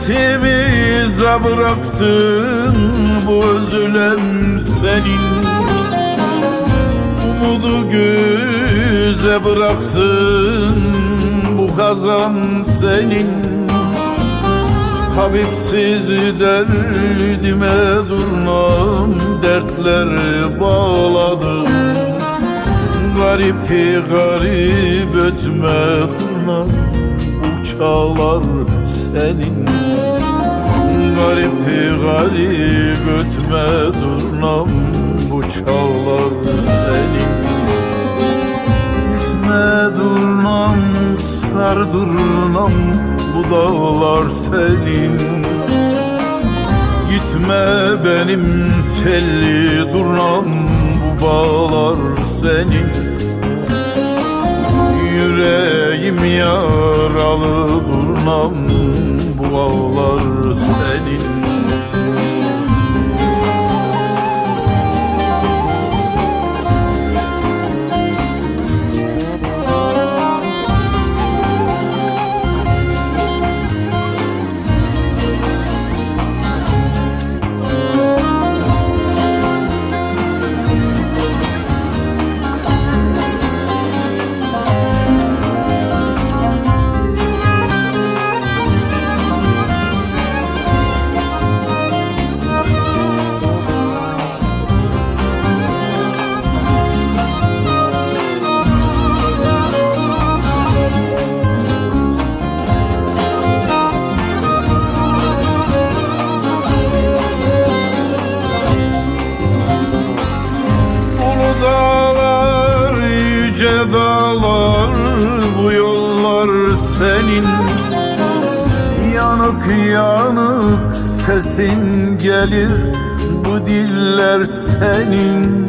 Hasretimize bıraktın bu özlem senin Umudu göze bıraktın bu kazan senin Habibsiz derdime durmam Dertler bağladım Garip garip ötme çağlar senin. Garip garip ötme durnam Bu çağlar senin. Gitme durnam sar durnam Bu dağlar senin. Gitme benim telli durnam Bu bağlar senin Yüreğim yaralı durnam Bu ağlar senin yollar senin. Yanık yanık sesin gelir Bu diller senin.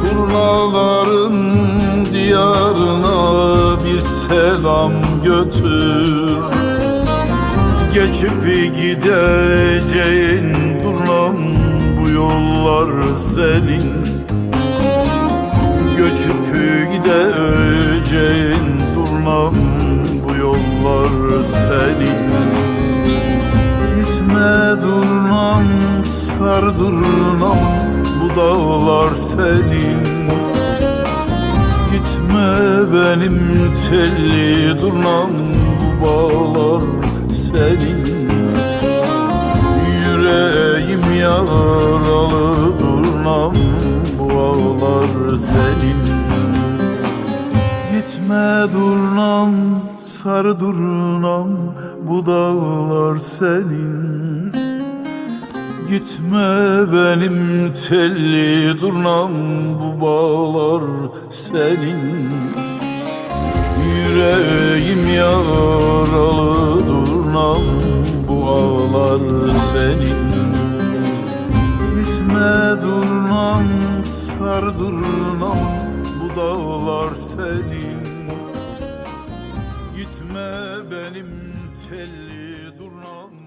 Turnaların diyarına bir selam götür. Geçip gideceğin durnam bu yollar senin. Göçüp gideceğin durnam bu yollar senin. Gitme durnam sar durnam bu dağlar senin. Gitme benim telli durnam bu bağlar senin Gitme durnam sar durnam bu dağlar senin. Gitme benim telli durnam bu bağlar senin. Yüreğim yaralı durnam bu ağlar senin. Gitme durnam sar durnam bu dağlar senin benim telli durnam.